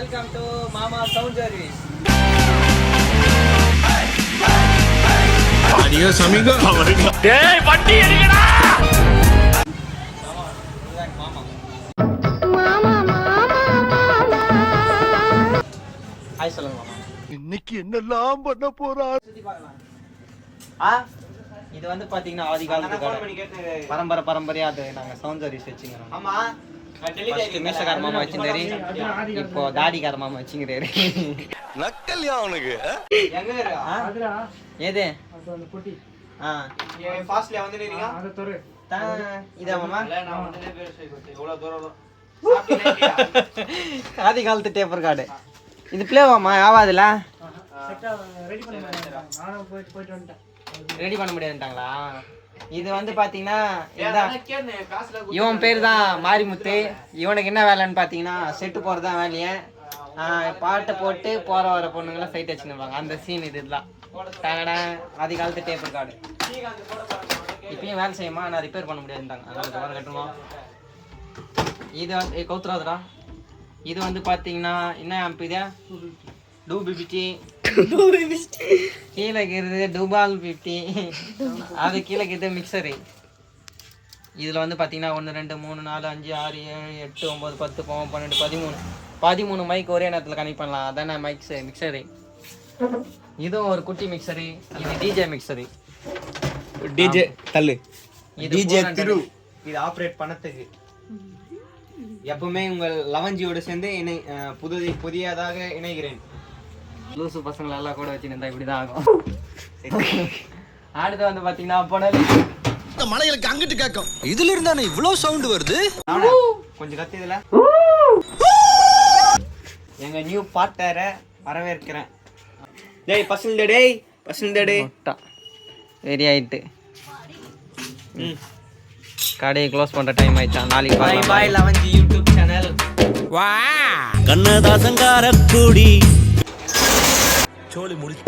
Welcome to Mama sound service Adiós, amigo. Hi சொல்லுங்க மாமா. இன்னைக்கு என்னெல்லாம் பண்ண போறா? சுத்தி பார்க்கலாம். ஆ? இது வந்து பாத்தீங்கன்னா ஆதி காலத்து பரம்பரை பரம்பரையா அது நாங்க சவுண்ட் சர்வீஸ் வச்சுக்கிறோம். ஆமா. மீசக்கார மாமா வச்சிருந்தாரு இப்போ தாடிக்கார மாமா வச்சுக்கிறாரு நக்கல்யா அவனுக்கு ஏது? ஆ. ஃபாஸ்ட்ல வந்து நீங்க தா- இதா மாமா? நான் வந்து இவ்வளவு தூரம் ஆதி காலத்து டேப்பர் கார்டு. இது பிளேவாமா ஆவாதுல? ரெடி பண்ண. முடியாதுட்டாங்களா இது வந்து பாத்தீங்கன்னா இவன் பேர் தான் மாரிமுத்து. இவனுக்கு என்ன வேலைன்னு பார்த்தீங்கன்னா செட்டு போகிறது தான் வேலையே. பாட்டை போட்டு போகிற வர பொண்ணுங்களாம் சைட் வச்சுருப்பாங்க அந்த சீன் இது இதெல்லாம் டகடா ஆதி காலத்து டேப்பர் கார்டு இப்பயும் வேலை செய்யுமா? நான் ரிப்பேர் பண்ண முடியாதுட்டாங்க அதனால வர கட்டணும் இது வந்து கவுத்துறாதுடா இது வந்து பார்த்தீங்கன்னா என்ன ஆம்ப் இது? டூபி பிப்டி கீழே இருக்கிறது டூபால் ஃபிஃப்டி அது கீழே இருக்கிறது மிக்சரு இதில் வந்து பார்த்தீங்கன்னா ஒன்று ரெண்டு மூணு நாலு அஞ்சு ஆறு ஏழு எட்டு ஒம்பது பத்து பன்னெண்டு பதிமூணு. பதிமூணு மைக் ஒரே நேரத்தில் கனெக்ட் பண்ணலாம். அதானே மைக்ஸ் மிக்சரு இதுவும் ஒரு குட்டி மிக்சரு இது டிஜே மிக்சரு டிஜே தள்ளு. இது டிஜே 400. திரு. இது ஆப்ரேட் பண்ணத்துக்கு. எப்பவுமே உங்கள் லவஞ்சியோட சேர்ந்து இணை புது புதியதாக இணைகிறேன். லூசு பசங்களை எல்லாம் கூட வச்சு நின்றா இப்படி தான் ஆகும். அடுத்து வந்து பார்த்தீங்கன்னா புடல். இந்த மலைகளுக்கு அங்கிட்டு கேட்கும். இதுல இருந்தானே இவ்வளவு சவுண்ட் வருது? கொஞ்சம் கத்து இதுல எங்க நியூ பார்ட்டரை வரவேற்கிறேன். டேய் பசங்க டேய் பசங்க டேய். ரெடி ஆயிட்டு. கடையை க்ளோஸ் பண்ற டைம் ஆயிடுச்சா? நாளைக்கு பாய் பாய் லவஞ்சி யூடியூப் சேனல் கண்ணதாசங்கார கூடி சோழி முடிச்சு